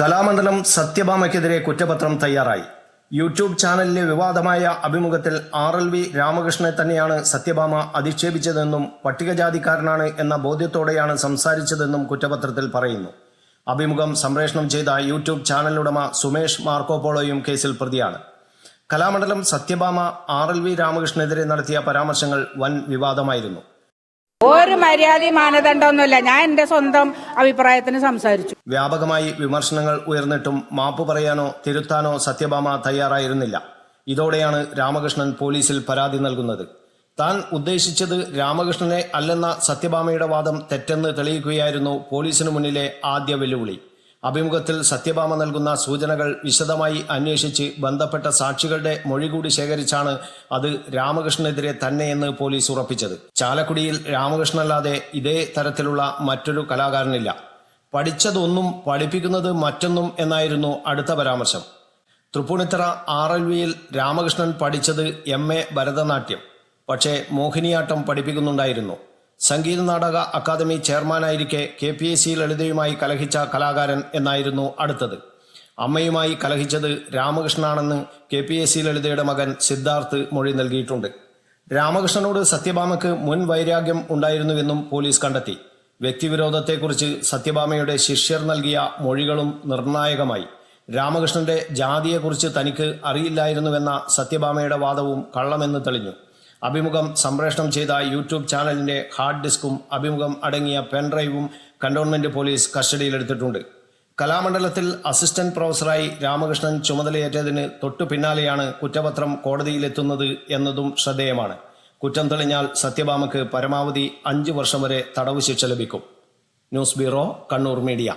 കലാമണ്ഡലം സത്യഭാമയ്ക്കെതിരെ കുറ്റപത്രം തയ്യാറായി. യൂട്യൂബ് ചാനലിലെ വിവാദമായ അഭിമുഖത്തിൽ ആർ എൽ വി രാമകൃഷ്ണനെ തന്നെയാണ് സത്യഭാമ അധിക്ഷേപിച്ചതെന്നും പട്ടികജാതിക്കാരനാണ് എന്ന ബോധ്യത്തോടെയാണ് സംസാരിച്ചതെന്നും കുറ്റപത്രത്തിൽ പറയുന്നു. അഭിമുഖം സംപ്രേഷണം ചെയ്ത യൂട്യൂബ് ചാനലുടമ സുമേഷ് മാർക്കോപോളോയും കേസിൽ പ്രതിയാണ്. Kalamandalam Sathyabhama R L V രാമകൃഷ്ണനെതിരെ നടത്തിയ പരാമർശങ്ങൾ വൻ വിവാദമായിരുന്നു. ഒരു മര്യാദയും മാനദണ്ഡമൊന്നുമില്ല. ഞാൻ എന്റെ സ്വന്തം അഭിപ്രായത്തിന് സംസാരിച്ചു. വ്യാപകമായി വിമർശനങ്ങൾ ഉയർന്നിട്ടും മാപ്പ് പറയാനോ തിരുത്താനോ സത്യഭാമ തയ്യാറായിരുന്നില്ല. ഇതോടെയാണ് രാമകൃഷ്ണൻ പോലീസിൽ പരാതി നൽകുന്നത്. താൻ ഉദ്ദേശിച്ചത് രാമകൃഷ്ണനെ അല്ലെന്ന സത്യഭാമയുടെ വാദം തെറ്റെന്ന് തെളിയിക്കുകയായിരുന്നു പോലീസിനു മുന്നിലെ ആദ്യ വെല്ലുവിളി. അഭിമുഖത്തിൽ സത്യഭാമ നൽകുന്ന സൂചനകൾ വിശദമായി അന്വേഷിച്ച് ബന്ധപ്പെട്ട സാക്ഷികളുടെ മൊഴി കൂടി ശേഖരിച്ചാണ് അത് രാമകൃഷ്ണനെതിരെ തന്നെയെന്ന് പോലീസ് ഉറപ്പിച്ചത്. ചാലക്കുടിയിൽ രാമകൃഷ്ണനല്ലാതെ ഇതേ തരത്തിലുള്ള മറ്റൊരു കലാകാരനില്ല. പഠിച്ചതൊന്നും പഠിപ്പിക്കുന്നത് മറ്റൊന്നും എന്നായിരുന്നു അടുത്ത പരാമർശം. തൃപ്പൂണിത്തറ ആർ എൽ വിയിൽ രാമകൃഷ്ണൻ പഠിച്ചത് എം എ ഭരതനാട്യം. പക്ഷേ മോഹിനിയാട്ടം പഠിപ്പിക്കുന്നുണ്ടായിരുന്നു. സംഗീത നാടക അക്കാദമി ചെയർമാനായിരിക്കെ കെ പി എസ് സി ലളിതയുമായി കലഹിച്ച കലാകാരൻ എന്നായിരുന്നു അടുത്തത്. അമ്മയുമായി കലഹിച്ചത് രാമകൃഷ്ണനാണെന്ന് കെ പി എസ് സി ലളിതയുടെ മകൻ സിദ്ധാർത്ഥ് മൊഴി നൽകിയിട്ടുണ്ട്. രാമകൃഷ്ണനോട് സത്യഭാമയ്ക്ക് മുൻ വൈരാഗ്യം ഉണ്ടായിരുന്നുവെന്നും പോലീസ് കണ്ടെത്തി. വ്യക്തിവിരോധത്തെക്കുറിച്ച് സത്യഭാമയുടെ ശിഷ്യർ നൽകിയ മൊഴികളും നിർണായകമായി. രാമകൃഷ്ണന്റെ ജാതിയെക്കുറിച്ച് തനിക്ക് അറിയില്ലായിരുന്നുവെന്ന സത്യഭാമയുടെ വാദവും കള്ളമെന്ന് തെളിഞ്ഞു. അഭിമുഖം സംപ്രേഷണം ചെയ്ത യൂട്യൂബ് ചാനലിന്റെ ഹാർഡ് ഡിസ്കും അഭിമുഖം അടങ്ങിയ പെൻഡ്രൈവും കണ്ടോൺമെന്റ് പോലീസ് കസ്റ്റഡിയിലെടുത്തിട്ടുണ്ട്. കലാമണ്ഡലത്തിൽ അസിസ്റ്റന്റ് പ്രൊഫസറായി രാമകൃഷ്ണൻ ചുമതലയേറ്റതിന് തൊട്ടു പിന്നാലെയാണ് കുറ്റപത്രം കോടതിയിലെത്തുന്നത് എന്നതും ശ്രദ്ധേയമാണ്. കുറ്റം തെളിഞ്ഞാൽ സത്യഭാമയ്ക്ക് പരമാവധി അഞ്ച് വർഷം വരെ തടവ് ശിക്ഷ ലഭിക്കും. News bureau Kannur media.